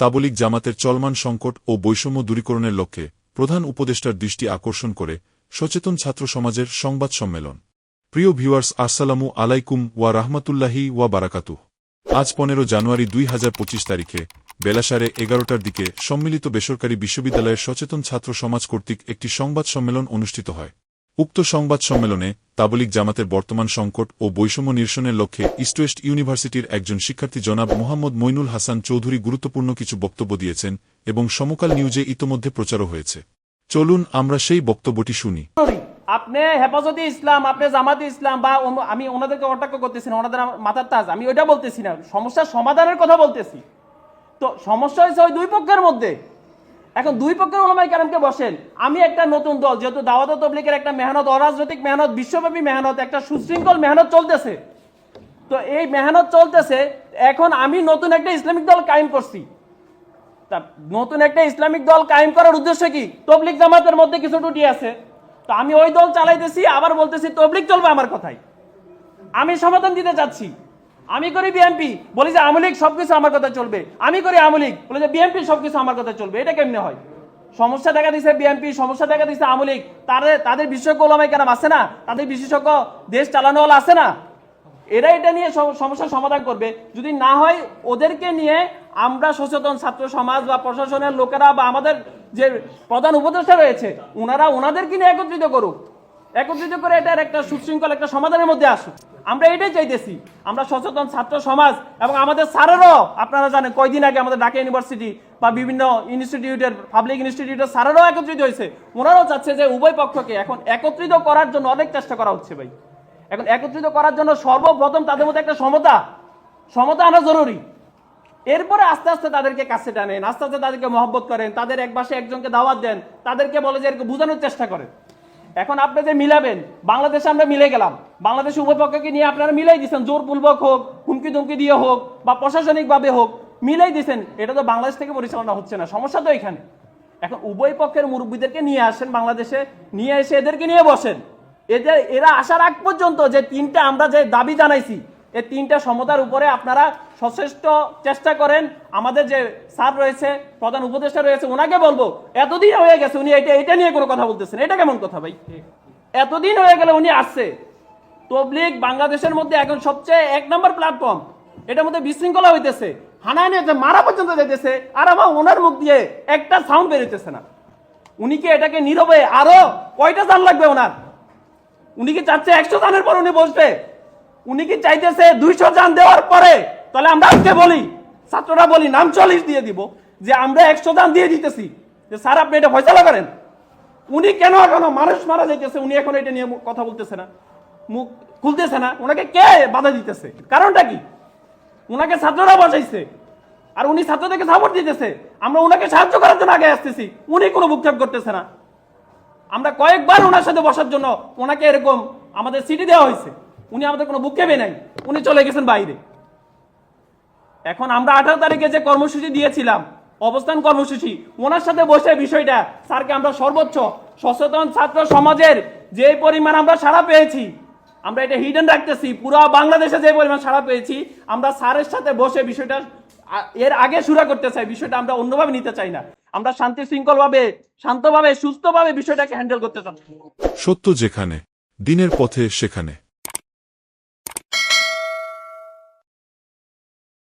তাবলিক জামাতের চলমান সংকট ও বৈষম্য দূরীকরণের লক্ষ্যে প্রধান উপদেষ্টার দৃষ্টি আকর্ষণ করে সচেতন ছাত্র সমাজের সংবাদ সম্মেলন। প্রিয় ভিউয়ার্স, আসসালামু আলাইকুম ওয়া রাহমাতুল্লাহি ওয়া বারাকাতু আজ পনেরো জানুয়ারি দুই হাজার পঁচিশ তারিখে বেলাসারে এগারোটার দিকে সম্মিলিত বেসরকারি বিশ্ববিদ্যালয়ের সচেতন ছাত্র সমাজ কর্তৃক একটি সংবাদ সম্মেলন অনুষ্ঠিত হয়। উক্ত সংবাদ সম্মেলনে তাবলিক জামাতের বর্তমান সংকট ও বৈষম্য নিরসনের লক্ষ্যে ইস্ট ওয়েস্ট ইউনিভার্সিটির একজন শিক্ষার্থী জনাব মোহাম্মদ মইনুল হাসান চৌধুরী গুরুত্বপূর্ণ কিছু বক্তব্য দিয়েছেন এবং সমকাল নিউজে ইতোমধ্যে প্রচারও হয়েছে। চলুন আমরা সেই বক্তব্যটি শুনি। আপনি হেফাজতে ইসলাম, আপনি জামাতে ইসলাম বা আমি ওনাদেরকে কটাক্ষ করতেছি না, ওনাদের মাথার তাজ, আমি ওইটা বলতেছি না। সমস্যার সমাধানের কথা বলতেছি। তো সমস্যা হয়েছে ওই দুই পক্ষের মধ্যে। এখন দুই পক্ষের ওলামাই কারামকে বসেন। আমি একটা নতুন দল, যেহেতু দাওয়াত তবলিকের একটা মেহনত, অরাজনৈতিক মেহনত, বিশ্বব্যাপী মেহনত, একটা সুশৃঙ্খল মেহনত চলতেছে। তো এই মেহনত চলতেছে, এখন আমি নতুন একটা ইসলামিক দল কায়েম করছি। তা নতুন একটা ইসলামিক দল কায়েম করার উদ্দেশ্য কি? তবলিক জামাতের মধ্যে কিছু টুটি আছে। তো আমি ওই দল চালাইতেছি, আবার বলতেছি তবলিক চলবে আমার কথাই আমি সমাধান দিতে চাচ্ছি। আমি করি বিএমপি বলি যে আমলিক সবকিছু আমার কথা চলবে। আমি করি আমলিক বলে যে বিএমপি সবকিছু আমার কথা চলবে। এটা কেমনে হয়? সমস্যা দেখা দিছে বিএমপি সমস্যা দেখা দিছে আমলিক তাদের তাদের বিশেষজ্ঞ ওলামাই কেন আছে না? তাদের বিশেষজ্ঞ দেশ চালানোওয়ালা আছে না? এরা এটা নিয়ে সম- সমস্যার সমাধান করবে। যদি না হয়, ওদেরকে নিয়ে আমরা সচেতন ছাত্র সমাজ বা প্রশাসনের লোকেরা বা আমাদের যে প্রধান উপদেষ্টা রয়েছে ওনারা ওনাদেরকে নিয়ে একত্রিত করুক। একত্রিত করে এটার একটা সুশৃঙ্খল, একটা সমাধানের মধ্যে আসুক। আমরা এটাই চাইতেছি। আমরা সচেতন ছাত্র সমাজ এবং আমাদের স্যারেরও, আপনারা জানেন, কয়দিন আগে আমাদের ঢাকা ইউনিভার্সিটি বা বিভিন্ন ইনস্টিটিউটের পাবলিক ইনস্টিটিউটের স্যারেরাও একত্রিত হয়েছে। ওনারাও চাচ্ছে যে উভয় পক্ষকে এখন একত্রিত করার জন্য অনেক চেষ্টা করা হচ্ছে ভাই। এখন একত্রিত করার জন্য সর্বপ্রথম তাদের মধ্যে একটা সমতা। সমতা আনা জরুরি। এরপরে আস্তে আস্তে তাদেরকে কাছে টানেন, আস্তে আস্তে তাদেরকে মহব্বত করেন, তাদের এক পাশে একজনকে দাওয়াত দেন, তাদেরকে বলে যে এরকম বোঝানোর চেষ্টা করেন। এখন আপনি যে মিলাবেন, বাংলাদেশে আমরা মিলে গেলাম। বাংলাদেশ উভয়পক্ষকে নিয়ে আপনারা মিলাই দিচ্ছেন জোরপূর্বক হোক হুমকি ধুমকি দিয়ে হোক, বা প্রশাসনিকভাবে হোক, মিলাই দিচ্ছেন এটা তো বাংলাদেশ থেকে পরিচালনা হচ্ছে না, সমস্যা তো এখানে। এখন উভয় পক্ষের মুরব্বীদেরকে নিয়ে আসেন বাংলাদেশে, নিয়ে এসে এদেরকে নিয়ে বসেন। এদের, এরা আসার আগ পর্যন্ত যে তিনটা আমরা যে দাবি জানাইছি এই তিনটা সমতার উপরে আপনারা সচেষ্ট চেষ্টা করেন। আমাদের যে স্যার রয়েছে, প্রধান উপদেষ্টা রয়েছে, ওনাকে বলব, এতদিন হয়ে গেছে উনি এটা এটা নিয়ে কোনো কথা বলতেছেন। এটা কেমন কথা ভাই? এতদিন হয়ে গেলে উনি আসছে। তবলিগ বাংলাদেশের মধ্যে এখন সবচেয়ে এক নম্বর প্ল্যাটফর্ম এটার মধ্যে বিশৃঙ্খলা হইতেছে। হানায় নিয়ে মারা পর্যন্ত যেতেছে আর আমার ওনার মুখ দিয়ে একটা সাউন্ড বেরোতেছে না। উনি কি এটাকে নীরবে আরও কয়টা জান লাগবে ওনার? উনি কি চাচ্ছে একশো জানের পর উনি বসবে? উনি কি চাইতেছে দুইশো জান দেওয়ার পরে? তাহলে আমরা আজকে বলি, ছাত্ররা বলি, নাম চল্লিশ দিয়ে দিব, যে আমরা একশো জান দিয়ে দিতেছি। যে স্যার, আপনি এটা ফয়সালা করেন? উনি কেন এখনও মানুষ মারা যাইতেছে? উনি এখন এটা নিয়ে কথা বলতেছে না। মুখ খুলতেছে না। ওনাকে কে বাধা দিতেছে? কারণটা কি? ওনাকে ছাত্ররা বসাইছে। আর উনি ছাত্রদেরকে সাপোর্ট দিতেছে। আমরা ওনাকে সাহায্য করার জন্য আগে আসতেছি। উনি কোনো ভুক্ষেপ করতেছে না। আমরা কয়েকবার ওনার সাথে বসার জন্য ওনাকে এরকম আমাদের সিটি দেওয়া হয়েছে। উনি আমাদের কোনো বুকেবে নাই। উনি চলে গেছেন বাইরে। এখন আমরা আঠারো তারিখে যে কর্মসূচি দিয়েছিলাম, অবস্থান কর্মসূচি, ওনার সাথে বসে বিষয়টা, স্যারকে আমরা সর্বোচ্চ সচেতন ছাত্র সমাজের যে পরিমাণ আমরা সাড়া পেয়েছি, আমরা এটা হিডেন রাখতেছি, পুরো বাংলাদেশে যে পরিমাণ সাড়া পেয়েছি, আমরা স্যারের সাথে বসে বিষয়টা এর আগে সুরা করতে চাই, বিষয়টা আমরা অন্যভাবে নিতে চাই না। আমরা শান্তি শৃঙ্খলভাবে, শান্তভাবে, সুস্থভাবে বিষয়টাকে হ্যান্ডেল করতে চাই। সত্য যেখানে, দিনের পথে সেখানে।